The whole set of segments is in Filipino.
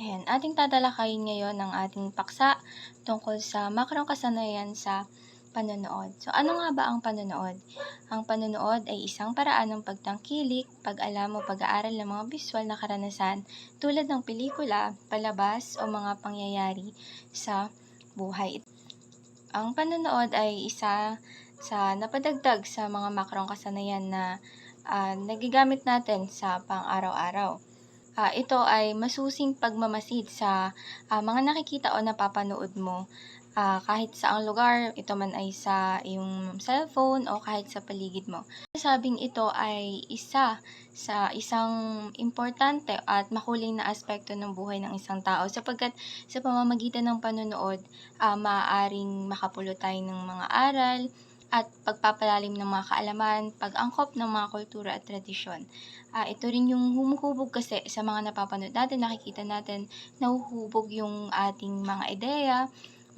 Ayan, ating tatalakayin ngayon ang ating paksa tungkol sa makrong kasanayan sa panonood. So, ano nga ba ang panonood? Ang panonood ay isang paraan ng pagtangkilik, pag-alam o pag-aaral ng mga visual na karanasan tulad ng pelikula, palabas o mga pangyayari sa buhay. Ang panonood ay isa sa napadagdag sa mga makrong kasanayan na ah, nagigamit natin sa pang-araw-araw. Ah, ito ay masusing pagmamasid sa ah, mga nakikita o napapanood mo ah, kahit sa ang lugar, ito man ay sa iyong cellphone o kahit sa paligid mo. Sabing ito ay isa sa isang importante at makuling na aspekto ng buhay ng isang tao sapagkat sa pamamagitan ng panonood, ah, maaaring makapulot tayo ng mga aral at pagpapalalim ng mga kaalaman, pag-angkop ng mga kultura at tradisyon. Ah, ito rin yung humuhubog kasi sa mga napapanood natin, nakikita natin, nahuhubog yung ating mga ideya,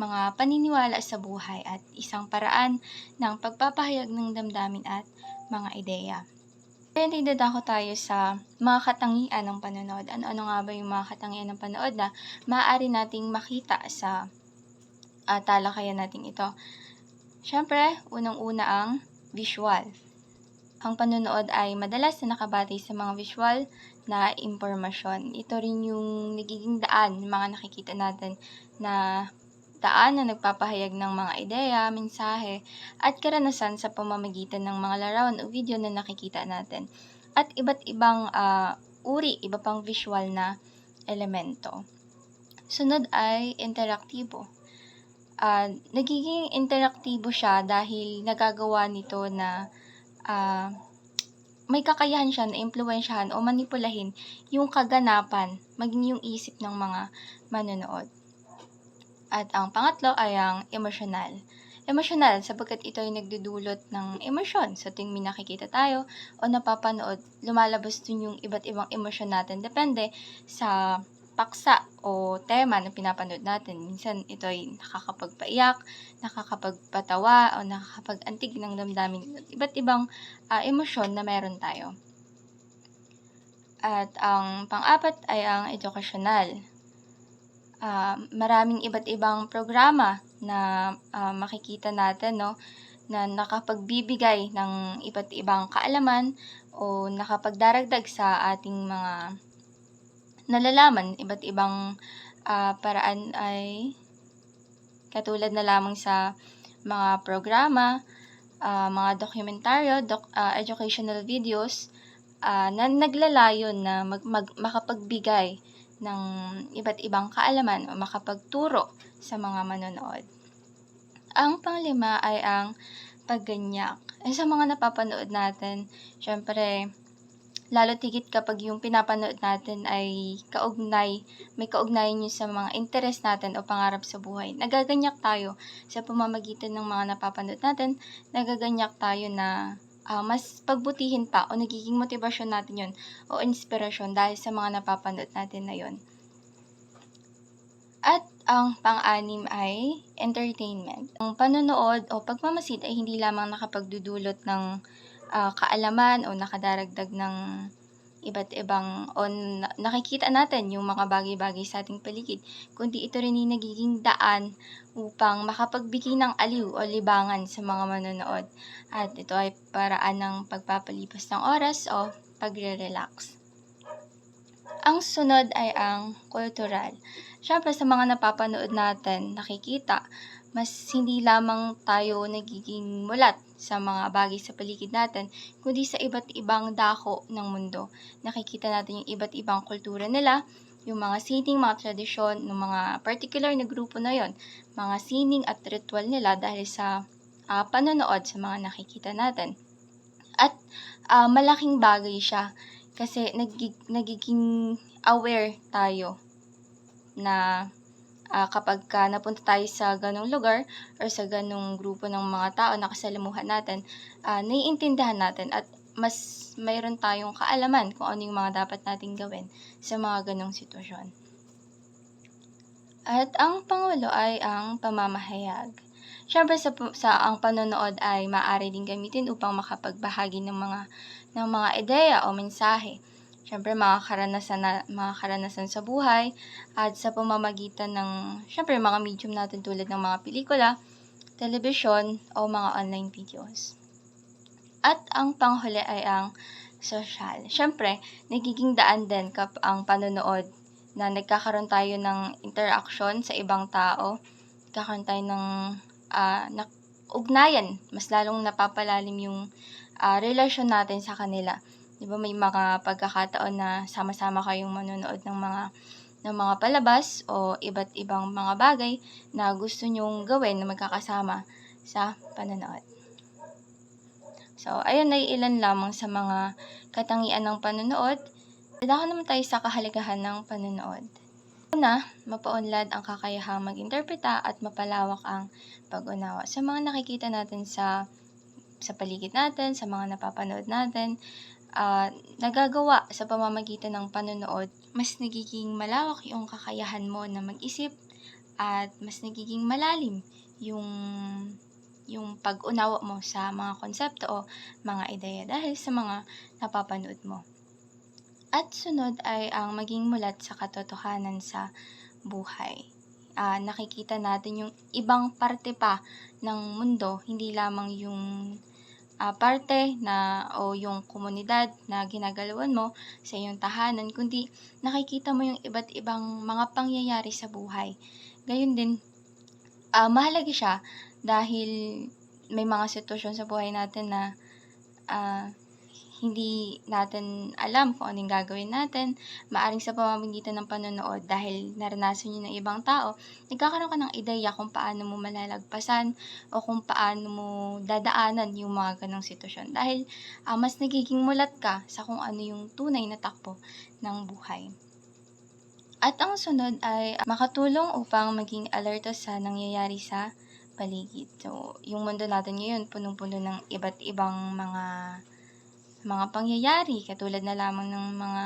mga paniniwala sa buhay at isang paraan ng pagpapahayag ng damdamin at mga ideya. Ngayon, dinadako tayo sa mga katangian ng panonood. Ano-ano nga ba yung mga katangian ng panonood na maaari nating makita sa uh, talakayan natin ito? Siyempre, unang-una ang visual. Ang panonood ay madalas na nakabatay sa mga visual na impormasyon. Ito rin yung nagiging daan, mga nakikita natin na daan na nagpapahayag ng mga ideya, mensahe, at karanasan sa pamamagitan ng mga larawan o video na nakikita natin. At iba't ibang uh, uri, iba pang visual na elemento. Sunod ay interaktibo. Uh, nagiging interaktibo siya dahil nagagawa nito na uh, may kakayahan siya na impluensyahan o manipulahin yung kaganapan, maging yung isip ng mga manonood. At ang pangatlo ay ang emosyonal. Emosyonal sapagkat ito ay nagdudulot ng emosyon sa tuwing may tayo o napapanood, lumalabas dun yung iba't ibang emosyon natin. Depende sa paksa o tema na pinapanood natin. Minsan ito ay nakakapagpaiyak, nakakapagpatawa, o nakakapag-antig ng damdamin. Iba't ibang uh, emosyon na meron tayo. At ang pang-apat ay ang edukasyonal. Uh, maraming iba't ibang programa na uh, makikita natin, no? na nakapagbibigay ng iba't ibang kaalaman o nakapagdaragdag sa ating mga nalalaman, iba't ibang uh, paraan ay katulad na lamang sa mga programa, uh, mga dokumentaryo, doc, uh, educational videos uh, na naglalayon na mag, mag, makapagbigay ng iba't ibang kaalaman o makapagturo sa mga manonood. Ang panglima ay ang pagganyak. Eh, sa mga napapanood natin, syempre, lalo tigit kapag yung pinapanood natin ay kaugnay, may kaugnayan yun sa mga interest natin o pangarap sa buhay. Nagaganyak tayo sa pamamagitan ng mga napapanood natin, nagaganyak tayo na uh, mas pagbutihin pa o nagiging motivasyon natin yon o inspirasyon dahil sa mga napapanood natin na yon. At ang pang-anim ay entertainment. Ang panonood o pagmamasid ay hindi lamang nakapagdudulot ng uh, kaalaman o nakadaragdag ng iba't ibang o nakikita natin yung mga bagay-bagay sa ating paligid, kundi ito rin yung nagiging daan upang makapagbigay ng aliw o libangan sa mga manonood. At ito ay paraan ng pagpapalipas ng oras o pagre-relax. Ang sunod ay ang kultural. Siyempre sa mga napapanood natin, nakikita, mas hindi lamang tayo nagiging mulat sa mga bagay sa paligid natin, kundi sa iba't ibang dako ng mundo. Nakikita natin yung iba't ibang kultura nila, yung mga sining, mga tradisyon ng mga particular na grupo na yon, mga sining at ritual nila dahil sa uh, panonood sa mga nakikita natin. At uh, malaking bagay siya kasi nagig- nagiging aware tayo na uh, kapag ka napunta tayo sa ganong lugar or sa ganong grupo ng mga tao na kasalamuhan natin, uh, naiintindihan natin at mas mayroon tayong kaalaman kung ano yung mga dapat nating gawin sa mga ganong sitwasyon. At ang pangulo ay ang pamamahayag. Siyempre sa, sa ang panonood ay maaari din gamitin upang makapagbahagi ng mga ng mga ideya o mensahe syempre mga karanasan, na, mga karanasan sa buhay at sa pamamagitan ng syempre mga medium natin tulad ng mga pelikula, television o mga online videos. At ang panghuli ay ang social. Syempre, nagiging daan din kap ang panonood na nagkakaroon tayo ng interaction sa ibang tao, nagkakaroon tayo ng ah, na, ugnayan, mas lalong napapalalim yung ah, relasyon natin sa kanila. 'Di ba may mga pagkakataon na sama-sama kayong manonood ng mga ng mga palabas o iba't ibang mga bagay na gusto nyong gawin na magkakasama sa panonood. So, ayun ay ilan lamang sa mga katangian ng panonood. Dadako naman tayo sa kahalagahan ng panonood. Una, mapaunlad ang kakayahang mag-interpreta at mapalawak ang pag-unawa. Sa mga nakikita natin sa sa paligid natin, sa mga napapanood natin, ah, nagagawa sa pamamagitan ng panonood, mas nagiging malawak yung kakayahan mo na mag-isip at mas nagiging malalim yung yung pag-unawa mo sa mga konsepto o mga ideya dahil sa mga napapanood mo. At sunod ay ang maging mulat sa katotohanan sa buhay. Ah, nakikita natin yung ibang parte pa ng mundo, hindi lamang yung ah, parte na o yung komunidad na ginagalawan mo sa iyong tahanan, kundi nakikita mo yung iba't ibang mga pangyayari sa buhay. Gayun din, ah, mahalaga siya dahil may mga sitwasyon sa buhay natin na ah, hindi natin alam kung anong gagawin natin. Maaring sa pamamagitan ng panonood dahil naranasan yun ng ibang tao, nagkakaroon ka ng ideya kung paano mo malalagpasan o kung paano mo dadaanan yung mga ganong sitwasyon. Dahil ah, mas nagiging mulat ka sa kung ano yung tunay na takbo ng buhay. At ang sunod ay makatulong upang maging alerto sa nangyayari sa paligid. So, yung mundo natin ngayon punong-puno ng iba't ibang mga mga pangyayari katulad na lamang ng mga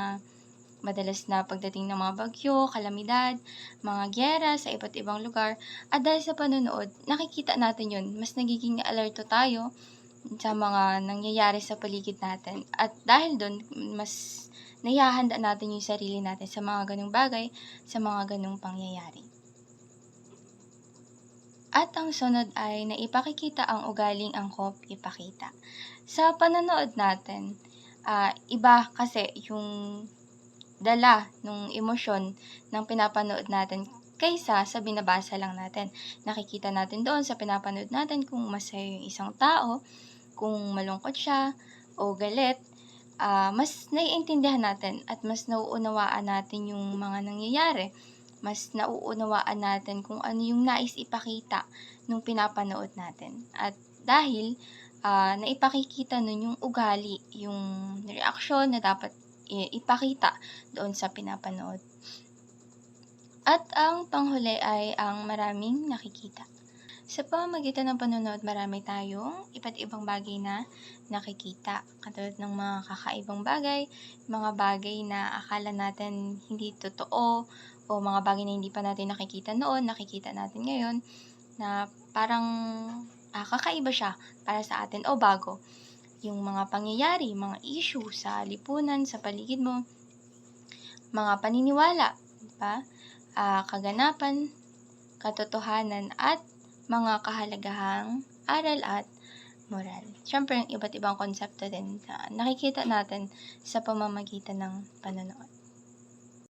madalas na pagdating ng mga bagyo, kalamidad, mga gyera sa iba't ibang lugar. At dahil sa panonood, nakikita natin yun. Mas nagiging alerto tayo sa mga nangyayari sa paligid natin. At dahil doon, mas nahihanda natin yung sarili natin sa mga ganong bagay, sa mga ganong pangyayari. At ang sunod ay naipakikita ang ugaling angkop ipakita. Sa panonood natin, ah, iba kasi yung dala ng emosyon ng pinapanood natin kaysa sa binabasa lang natin. Nakikita natin doon sa pinapanood natin kung masaya yung isang tao, kung malungkot siya o galit, ah, mas naiintindihan natin at mas nauunawaan natin yung mga nangyayari. Mas nauunawaan natin kung ano yung nais ipakita nung pinapanood natin. At dahil ah, naipakikita nun yung ugali, yung reaksyon na dapat ipakita doon sa pinapanood. At ang panghuli ay ang maraming nakikita. Sa pamamagitan ng panonood, marami tayong iba't ibang bagay na nakikita. Katulad ng mga kakaibang bagay, mga bagay na akala natin hindi totoo, o mga bagay na hindi pa natin nakikita noon, nakikita natin ngayon, na parang ah, kakaiba siya para sa atin o bago. Yung mga pangyayari, mga issue sa lipunan, sa paligid mo, mga paniniwala, di ba? Ah, kaganapan, katotohanan, at mga kahalagahang aral at moral. Siyempre, yung iba't ibang konsepto din na nakikita natin sa pamamagitan ng panonood.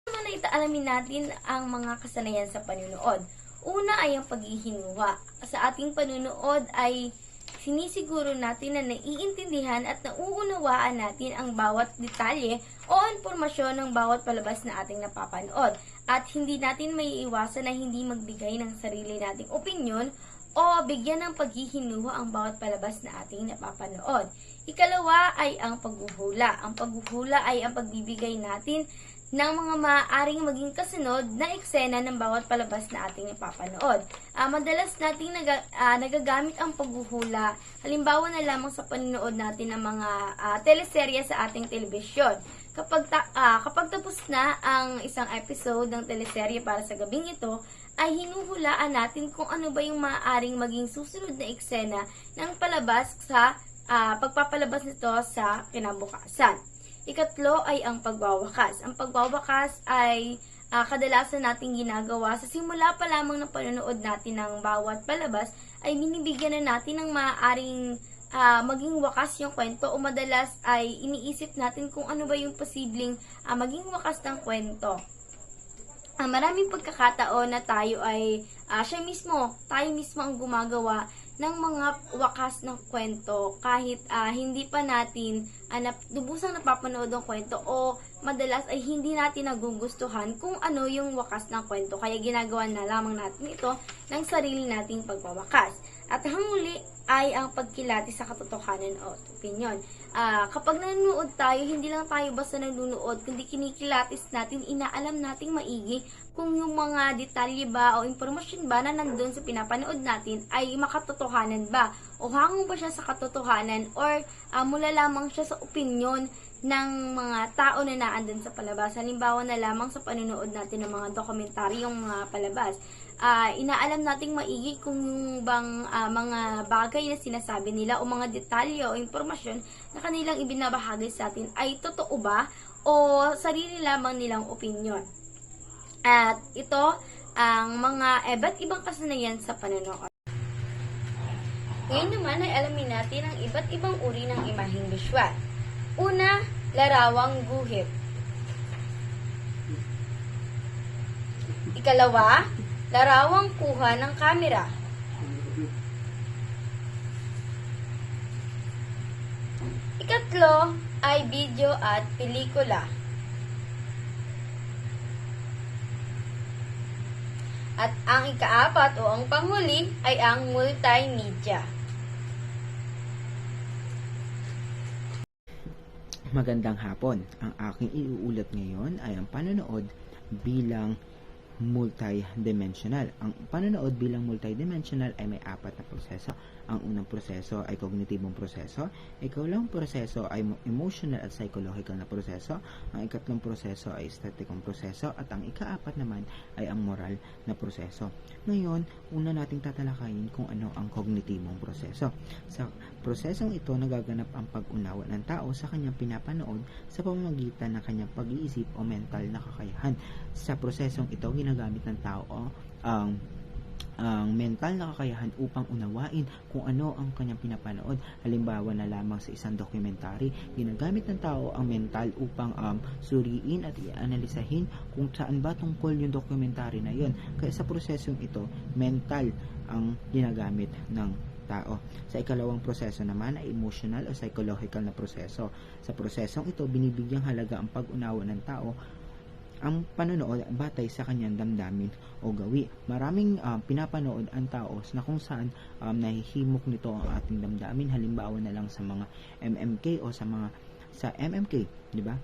naman na alamin natin ang mga kasanayan sa panunood. Una ay ang paghihinuha. Sa ating panunood ay sinisiguro natin na naiintindihan at nauunawaan natin ang bawat detalye o impormasyon ng bawat palabas na ating napapanood. At hindi natin may iwasan na hindi magbigay ng sarili nating opinyon o bigyan ng paghihinuha ang bawat palabas na ating napapanood. Ikalawa ay ang paghuhula. Ang paghuhula ay ang pagbibigay natin ng mga maaaring maging kasunod na eksena ng bawat palabas na ating napapanood. Ah, madalas nating naga, ah, nagagamit ang paghuhula, halimbawa na lamang sa panonood natin ng mga ah, teleserye sa ating telebisyon. Kapag, ta- ah, kapag tapos na ang isang episode ng teleserye para sa gabing ito, ay hinuhulaan natin kung ano ba yung maaaring maging susunod na eksena ng palabas sa ah, pagpapalabas nito sa kinabukasan. Ikatlo ay ang pagwawakas. Ang pagwawakas ay ah, kadalasan nating ginagawa sa simula pa lamang ng panonood natin ng bawat palabas ay binibigyan na natin ng maaaring ah, maging wakas yung kwento o madalas ay iniisip natin kung ano ba yung posibleng ah, maging wakas ng kwento. Ah, maraming pagkakataon na tayo ay ah, siya mismo, tayo mismo ang gumagawa ng mga wakas ng kwento kahit ah, hindi pa natin uh, nap- lubusang napapanood ang kwento o madalas ay hindi natin nagugustuhan kung ano yung wakas ng kwento. Kaya ginagawa na lamang natin ito ng sarili nating pagwawakas. At ang huli ay ang pagkilati sa katotohanan o opinion. Ah, kapag nanonood tayo, hindi lang tayo basta nanonood, kundi kinikilatis natin, inaalam nating maigi kung yung mga detalye ba o impormasyon ba na nandun sa pinapanood natin ay makatotohanan ba o hango ba siya sa katotohanan or ah, mula lamang siya sa opinion ng mga tao na naandun sa palabas. Halimbawa na lamang sa panonood natin ng mga dokumentaryong mga palabas. Ah, inaalam nating maigi kung bang ah, mga bagay na sinasabi nila o mga detalye o impormasyon na kanilang ibinabahagi sa atin ay totoo ba o sarili lamang nilang opinion. At ito ang mga iba't ibang kasanayan sa panonood. Ngayon naman ay alamin natin ang iba't ibang uri ng imaheng visual. Una, larawang guhit. Ikalawa, larawang kuha ng kamera. Ikatlo ay video at pelikula. At ang ikaapat o ang panghuli ay ang multimedia. Magandang hapon. Ang aking iuulat ngayon ay ang panonood bilang multidimensional. Ang panonood bilang multidimensional ay may apat na proseso. Ang unang proseso ay kognitibong proseso. Ikaw proseso ay mo- emotional at psychological na proseso. Ang ikatlong proseso ay estetikong proseso. At ang ikaapat naman ay ang moral na proseso. Ngayon, una nating tatalakayin kung ano ang kognitibong proseso. Sa prosesong ito, nagaganap ang pag-unawa ng tao sa kanyang pinapanood sa pamamagitan ng kanyang pag-iisip o mental na kakayahan. Sa prosesong ito, ginagamit ng tao ang ang mental na kakayahan upang unawain kung ano ang kanyang pinapanood. Halimbawa na lamang sa isang documentary, ginagamit ng tao ang mental upang um, suriin at i-analisahin kung saan ba tungkol yung documentary na yon. Kaya sa prosesong ito, mental ang ginagamit ng tao. Sa ikalawang proseso naman ay emotional o psychological na proseso. Sa prosesong ito, binibigyang halaga ang pag-unawa ng tao ang panonood batay sa kanyang damdamin o gawi. Maraming um, pinapanood ang tao na kung saan um, nahihimok nito ang ating damdamin. Halimbawa na lang sa mga MMK o sa mga sa MMK, di ba?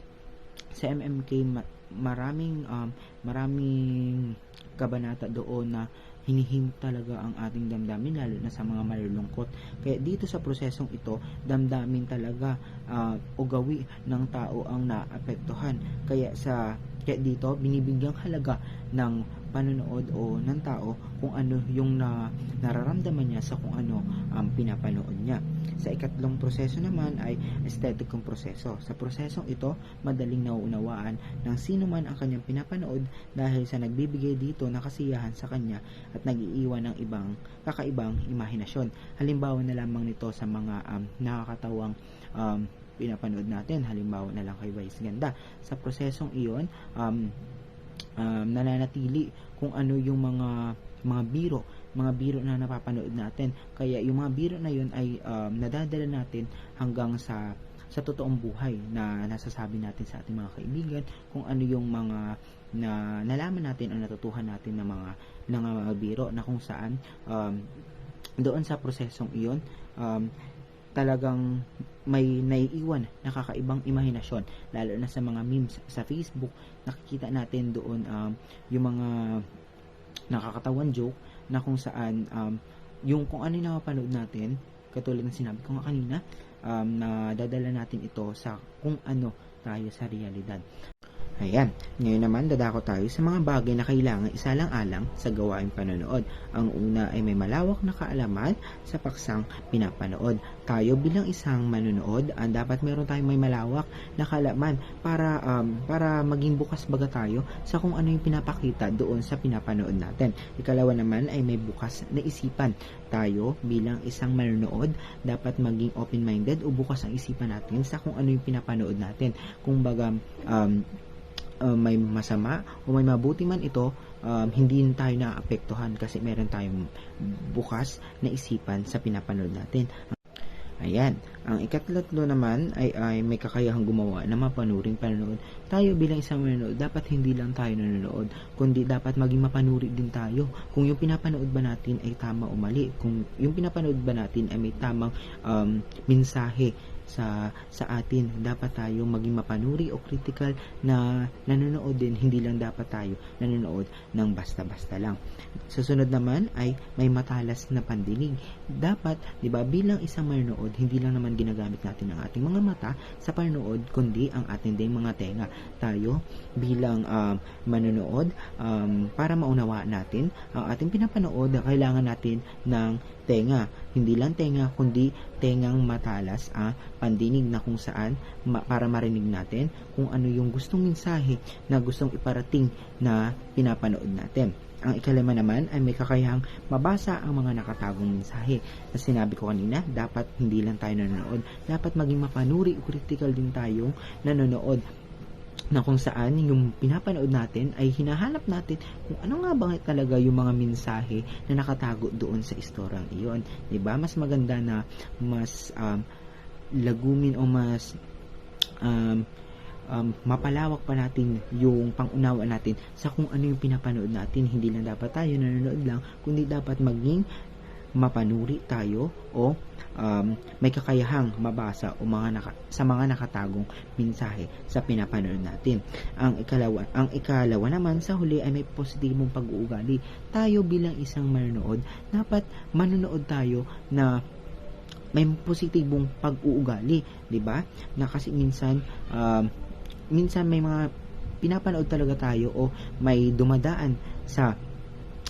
Sa MMK ma- maraming um, maraming kabanata doon na hinihimok talaga ang ating damdamin lalo na sa mga malulungkot. Kaya dito sa prosesong ito, damdamin talaga ah, o gawi ng tao ang naapektuhan. Kaya sa kaya dito binibigyang halaga ng panonood o ng tao kung ano yung na, nararamdaman niya sa kung ano ang pinapanood niya. Sa ikatlong proseso naman ay aestheticong proseso. Sa prosesong ito, madaling nauunawaan ng sino man ang kanyang pinapanood dahil sa nagbibigay dito ng kasiyahan sa kanya at nag-iiwan ng ibang kakaibang imahinasyon. Halimbawa na lamang nito sa mga um, nakakatawang um, pinapanood natin. Halimbawa na lang kay Vice Ganda. Sa prosesong iyon, um, um, nananatili kung ano yung mga mga biro mga biro na napapanood natin. Kaya yung mga biro na yun ay um, nadadala natin hanggang sa sa totoong buhay na nasasabi natin sa ating mga kaibigan kung ano yung mga na nalaman natin o natutuhan natin ng mga ng mga biro na kung saan um, doon sa prosesong iyon um, talagang may naiiwan na kakaibang imahinasyon lalo na sa mga memes sa Facebook. Nakikita natin doon um, yung mga nakakatawan joke na kung saan um, yung kung ano yung napapanood natin katulad ng sinabi ko nga kanina um, na dadala natin ito sa kung ano tayo sa realidad Ayan. Ngayon naman, dadako tayo sa mga bagay na kailangan isalang-alang sa gawaing panonood. Ang una ay may malawak na kaalaman sa paksang pinapanood. Tayo bilang isang manonood, ang dapat meron tayong may malawak na kaalaman para um, para maging bukas baga tayo sa kung ano yung pinapakita doon sa pinapanood natin. Ikalawa naman ay may bukas na isipan. Tayo bilang isang manonood, dapat maging open-minded o bukas ang isipan natin sa kung ano yung pinapanood natin. Kung baga um, uh, may masama o may mabuti man ito, um, hindi tayo naapektuhan kasi meron tayong bukas na isipan sa pinapanood natin. Ayan. Ang ikatlatlo naman ay, ay may kakayahang gumawa ng mapanuring panonood. Tayo bilang isang manonood, dapat hindi lang tayo nanonood, kundi dapat maging mapanuri din tayo. Kung yung pinapanood ba natin ay tama o mali, kung yung pinapanood ba natin ay may tamang um, mensahe sa sa atin. Dapat tayo maging mapanuri o critical na nanonood din. Hindi lang dapat tayo nanonood ng basta-basta lang. Susunod naman ay may matalas na pandinig. Dapat 'di ba bilang isang manonood hindi lang naman ginagamit natin ang ating mga mata sa panonood kundi ang ating ding mga tenga. Tayo bilang um, manonood um, para maunawaan natin ang ating pinapanood kailangan natin ng tenga hindi lang tenga kundi tengang matalas ang pandinig na kung saan ma- para marinig natin kung ano yung gustong mensahe na gustong iparating na pinapanood natin. Ang ikalima naman ay may kakayahang mabasa ang mga nakatagong mensahe. Na sinabi ko kanina, dapat hindi lang tayo nanonood. Dapat maging mapanuri o critical din tayong nanonood na kung saan yung pinapanood natin ay hinahanap natin kung ano nga ba talaga yung mga mensahe na nakatago doon sa istoryang iyon. ba? Mas maganda na mas um, lagumin o mas um, um, mapalawak pa natin yung pangunawa natin sa kung ano yung pinapanood natin. Hindi lang dapat tayo nanonood lang, kundi dapat maging mapanuri tayo o um, may kakayahang mabasa o mga naka, sa mga nakatagong mensahe sa pinapanood natin. Ang ikalawa, ang ikalawa naman sa huli ay may positibong pag-uugali. Tayo bilang isang manonood, dapat manonood tayo na may positibong pag-uugali, 'di ba? Na kasi minsan um, minsan may mga pinapanood talaga tayo o may dumadaan sa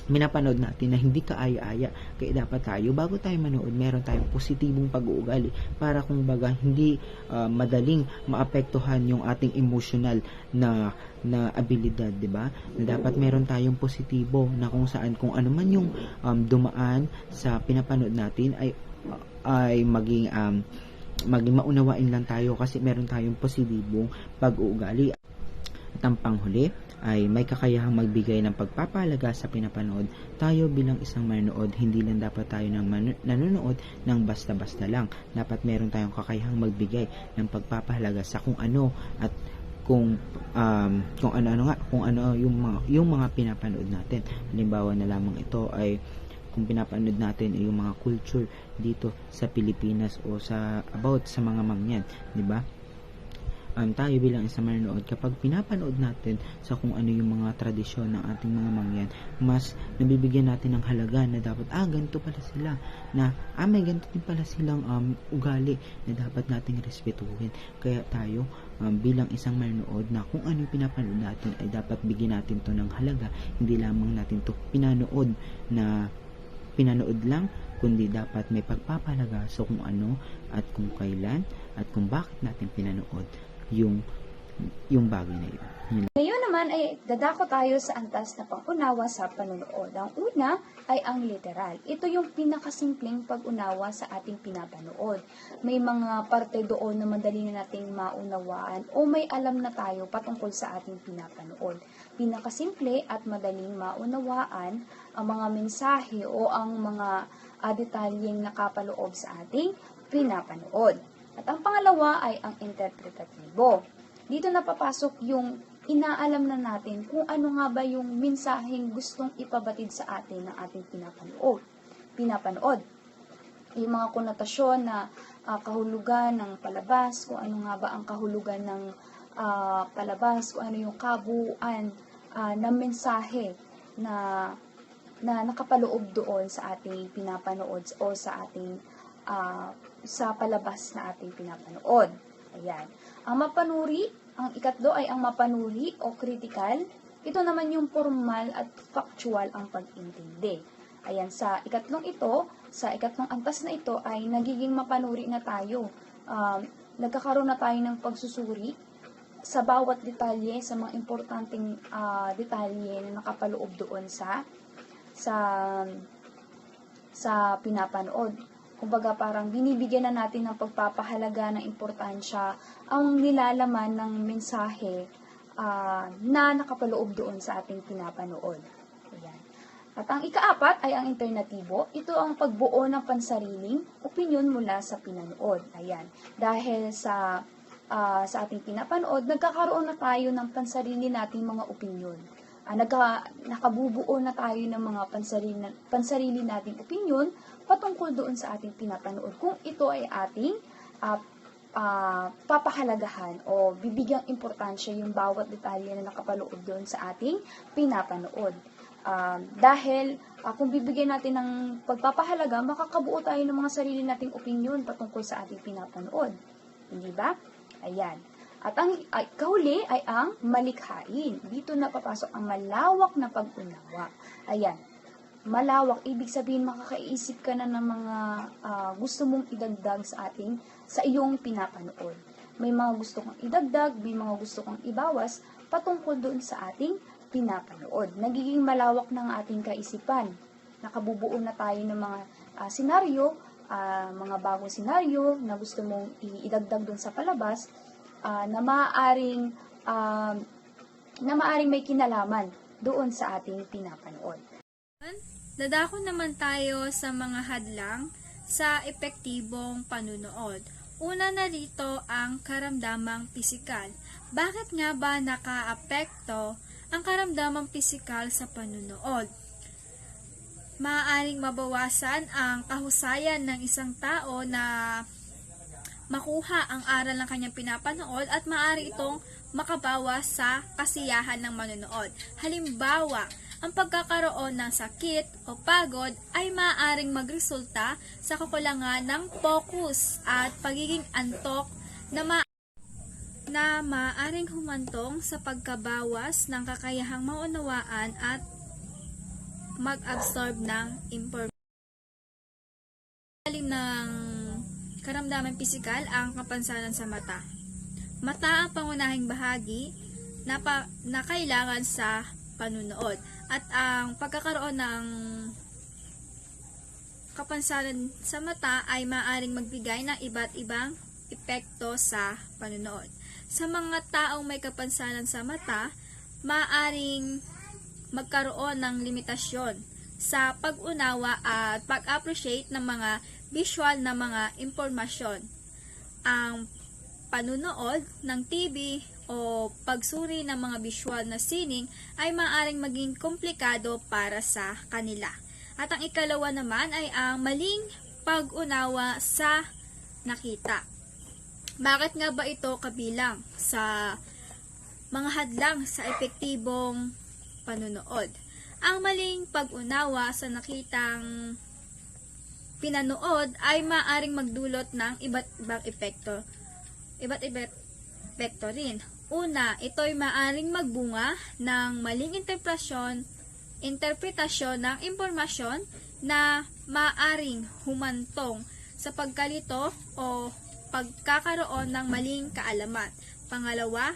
minapanood natin na hindi kaaya-aya kaya dapat tayo bago tayo manood meron tayong positibong pag-uugali para kung baga hindi uh, madaling maapektuhan yung ating emotional na na abilidad, 'di ba? Na dapat meron tayong positibo na kung saan kung ano man yung um, dumaan sa pinapanood natin ay ay maging um, maging maunawain lang tayo kasi meron tayong positibong pag-uugali. At ang panghuli ay may kakayahang magbigay ng pagpapahalaga sa pinapanood. Tayo bilang isang manonood, hindi lang dapat tayo ng man- nanonood ng basta-basta lang. Dapat meron tayong kakayahang magbigay ng pagpapahalaga sa kung ano at kung um, kung ano-ano nga kung ano yung mga yung mga pinapanood natin. Halimbawa na lamang ito ay kung pinapanood natin yung mga culture dito sa Pilipinas o sa about sa mga mangyan, 'di ba? Um, tayo bilang isang manonood, kapag pinapanood natin sa kung ano yung mga tradisyon ng ating mga mangyan, mas nabibigyan natin ng halaga na dapat, ah, ganito pala sila, na, ah, may ganito din pala silang um, ugali na dapat nating respetuhin. Kaya tayo, um, bilang isang manonood, na kung ano yung pinapanood natin, ay dapat bigyan natin to ng halaga, hindi lamang natin to pinanood na pinanood lang, kundi dapat may pagpapalaga sa kung ano at kung kailan at kung bakit natin pinanood yung yung bagay na yun. Ngayon naman ay dadako tayo sa antas na pangunawa sa panunood. Ang una ay ang literal. Ito yung pinakasimpleng pag-unawa sa ating pinapanood. May mga parte doon na madali na nating maunawaan o may alam na tayo patungkol sa ating pinapanood. Pinakasimple at madaling maunawaan ang mga mensahe o ang mga uh, detalyeng nakapaloob sa ating pinapanood. At ang pangalawa ay ang interpretatibo. Dito napapasok yung inaalam na natin kung ano nga ba yung mensaheng gustong ipabatid sa atin ng ating pinapanood. Pinapanood. Yung mga konotasyon na uh, kahulugan ng palabas, kung ano nga ba ang kahulugan ng uh, palabas, kung ano yung kabuuan uh, ng mensahe na na nakapaloob doon sa ating pinapanood o sa ating uh, sa palabas na ating pinapanood. Ayan. Ang mapanuri Ang ikatlo ay ang mapanuri o critical. Ito naman yung formal at factual ang pag-intindi. Ayan, sa ikatlong ito, sa ikatlong antas na ito ay nagiging mapanuri na tayo. Um, nagkakaroon na tayo ng pagsusuri sa bawat detalye, sa mga importanteng ah, detalye na nakapaloob doon sa sa sa pinapanood. Kumbaga parang binibigyan na natin ng pagpapahalaga ng importansya ang nilalaman ng mensahe ah, na nakapaloob doon sa ating pinapanood. Ayan. At ang ikaapat ay ang alternatibo. Ito ang pagbuo ng pansariling opinyon mula sa pinanood. Ayan. Dahil sa ah, sa ating pinapanood, nagkakaroon na tayo ng pansarili nating mga opinyon. Ah, nagka, nakabubuo na tayo ng mga pansarili, pansarili nating opinyon patungkol doon sa ating pinapanood. Kung ito ay ating ah, ah, papahalagahan o bibigyang importansya yung bawat detalye na nakapaloob doon sa ating pinapanood. Ah, dahil ah, kung bibigyan natin ng pagpapahalaga, makakabuo tayo ng mga sarili nating opinyon patungkol sa ating pinapanood. Hindi ba? Ayan. At ang ay, kahuli ay ang malikhain. Dito na papasok ang malawak na pag-unawa. Ayan. Malawak, ibig sabihin makakaisip ka na ng mga ah, gusto mong idagdag sa ating, sa iyong pinapanood. May mga gusto kong idagdag, may mga gusto kong ibawas patungkol doon sa ating pinapanood. Nagiging malawak ng ating kaisipan. Nakabubuo na tayo ng mga ah, senaryo, ah, mga bagong senaryo na gusto mong idagdag doon sa palabas ah, na maaaring ah, na maaaring may kinalaman doon sa ating pinapanood. Dadako naman tayo sa mga hadlang sa epektibong panunood. Una na rito ang karamdamang pisikal. Bakit nga ba nakaapekto ang karamdamang pisikal sa panunood? Maaaring mabawasan ang kahusayan ng isang tao na makuha ang aral ng kanyang pinapanood at maaari itong makabawas sa kasiyahan ng manonood. Halimbawa, ang pagkakaroon ng sakit o pagod ay maaaring magresulta sa kakulangan ng focus at pagiging antok na ma na maaaring humantong sa pagkabawas ng kakayahang maunawaan at mag-absorb ng information. Lalim ng karamdaman pisikal ang kapansanan sa mata. Mata ang pangunahing bahagi na, pa, na kailangan sa panunood. At ang pagkakaroon ng kapansanan sa mata ay maaring magbigay ng iba't ibang epekto sa panunood. Sa mga taong may kapansanan sa mata, maaring magkaroon ng limitasyon sa pag-unawa at pag-appreciate ng mga visual na mga impormasyon. Ang panunood ng TV o pagsuri ng mga visual na sining ay maaaring maging komplikado para sa kanila. At ang ikalawa naman ay ang maling pag-unawa sa nakita. Bakit nga ba ito kabilang sa mga hadlang sa epektibong panunood? Ang maling pag-unawa sa nakitang pinanood ay maaring magdulot ng iba't ibang epekto. Iba't ibang epekto rin. Una, ito'y maaring magbunga ng maling interpretasyon, interpretasyon ng impormasyon na maaring humantong sa pagkalito o pagkakaroon ng maling kaalaman. Pangalawa,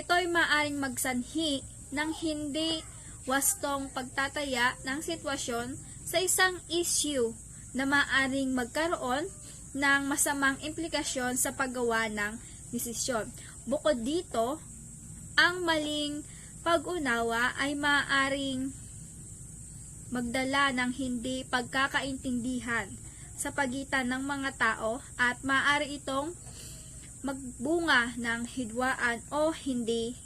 ito'y maaring magsanhi ng hindi wastong pagtataya ng sitwasyon sa isang issue na maaring magkaroon ng masamang implikasyon sa paggawa ng desisyon. Bukod dito, ang maling pag-unawa ay maaring magdala ng hindi pagkakaintindihan sa pagitan ng mga tao at maaari itong magbunga ng hidwaan o hindi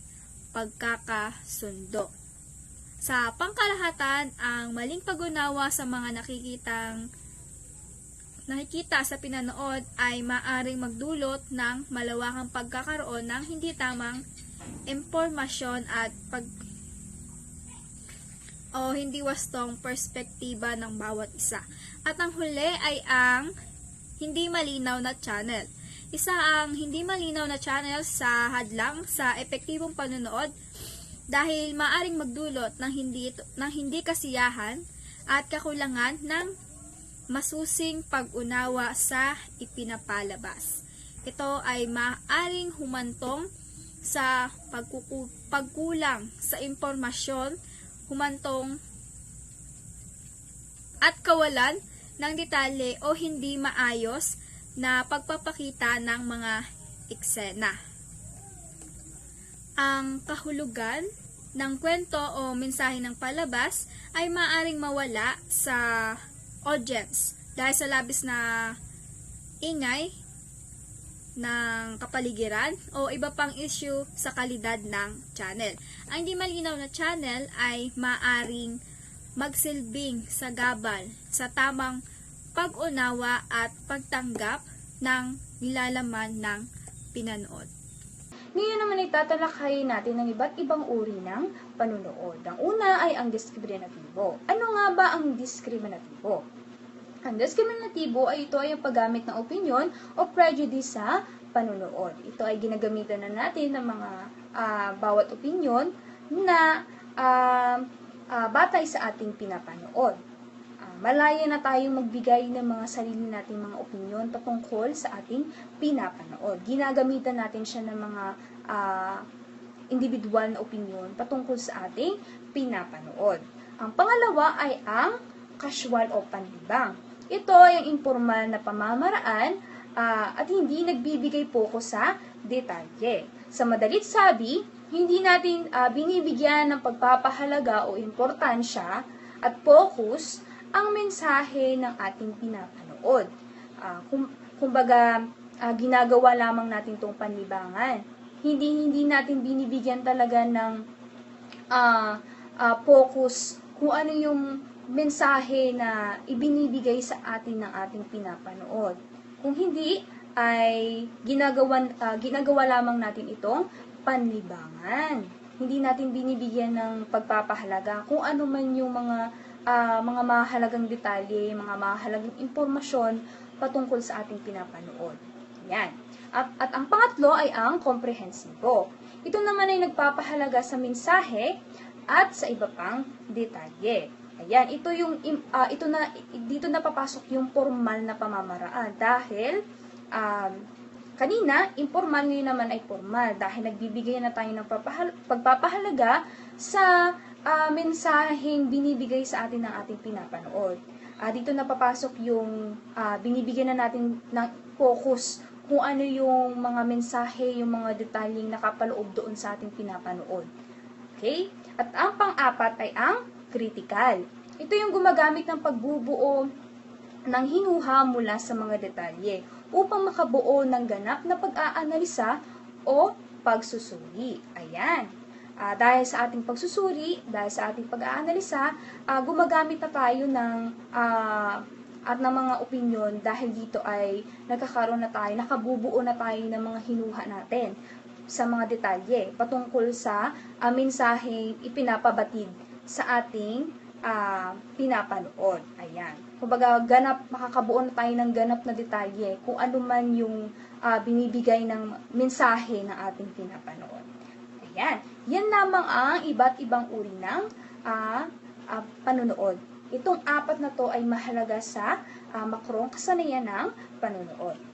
pagkakasundo. Sa pangkalahatan, ang maling pag-unawa sa mga nakikitang nakikita sa pinanood ay maaring magdulot ng malawakang pagkakaroon ng hindi tamang impormasyon at pag o hindi wastong perspektiba ng bawat isa. At ang huli ay ang hindi malinaw na channel. Isa ang hindi malinaw na channel sa hadlang sa epektibong panunood dahil maaring magdulot ng hindi, ng hindi kasiyahan at kakulangan ng masusing pag-unawa sa ipinapalabas. Ito ay maaring humantong sa pagkuku- pagkulang sa impormasyon, humantong at kawalan ng detalye o hindi maayos na pagpapakita ng mga eksena. Ang kahulugan ng kwento o mensahe ng palabas ay maaring mawala sa audience dahil sa labis na ingay ng kapaligiran o iba pang issue sa kalidad ng channel. Ang hindi malinaw na channel ay maaring magsilbing sa gabal sa tamang pag-unawa at pagtanggap ng nilalaman ng pinanood. Ngayon naman ay tatalakayin natin ang iba't ibang uri ng panunood. Ang una ay ang diskriminatibo. Ano nga ba ang diskriminatibo? Ang diskriminatibo ay ito ay ang paggamit ng opinion o prejudice sa panunood. Ito ay ginagamitan na natin ng mga ah, bawat opinion na ah, ah, batay sa ating pinapanood. Ah, malaya na tayong magbigay ng mga sarili nating mga opinion patungkol sa ating pinapanood. Ginagamitan natin siya ng mga ah, individual na opinion patungkol sa ating pinapanood. Ang pangalawa ay ang casual o panlibang. Ito ay ang informal na pamamaraan ah, at hindi nagbibigay focus sa detalye. Sa madalit sabi, hindi natin ah, binibigyan ng pagpapahalaga o importansya at focus ang mensahe ng ating pinapanood. Ah, kum, kumbaga, ah, ginagawa lamang natin itong panlibangan. Hindi hindi natin binibigyan talaga ng ah, ah, focus kung ano yung mensahe na ibinibigay sa atin ng ating pinapanood. Kung hindi, ay ginagawa, ah, ginagawa lamang natin itong panlibangan. Hindi natin binibigyan ng pagpapahalaga kung ano man yung mga ah, mga mahalagang detalye, mga mahalagang impormasyon patungkol sa ating pinapanood. Yan. At, at ang pangatlo ay ang komprehensibo. Ito naman ay nagpapahalaga sa mensahe at sa iba pang detalye. Ayan, ito yung ah, ito na dito na papasok yung formal na pamamaraan dahil um, kanina informal ngayon naman ay formal dahil nagbibigay na tayo ng papahal- pagpapahalaga sa ah, mensaheng binibigay sa atin ng ating pinapanood. Ah, dito na papasok yung ah, binibigyan na natin ng focus kung ano yung mga mensahe, yung mga detalyeng nakapaloob doon sa ating pinapanood. Okay? At ang pang-apat ay ang critical. Ito yung gumagamit ng pagbubuo ng hinuha mula sa mga detalye upang makabuo ng ganap na pag-aanalisa o pagsusuri. Ayan. Ah, dahil sa ating pagsusuri, dahil sa ating pag-aanalisa, ah, gumagamit na tayo ng ah, at ng mga opinion dahil dito ay nagkakaroon na tayo, nakabubuo na tayo ng mga hinuha natin sa mga detalye patungkol sa uh, mensaheng ipinapabatid sa ating ah, pinapanood. Ayan. Kumbaga, ganap, makakabuo na tayo ng ganap na detalye kung ano man yung ah, binibigay ng mensahe ng ating pinapanood. Ayan. Yan lamang ang iba't ibang uri ng ah, ah, panunood. Itong apat na to ay mahalaga sa ah, makrong kasanayan ng panunood.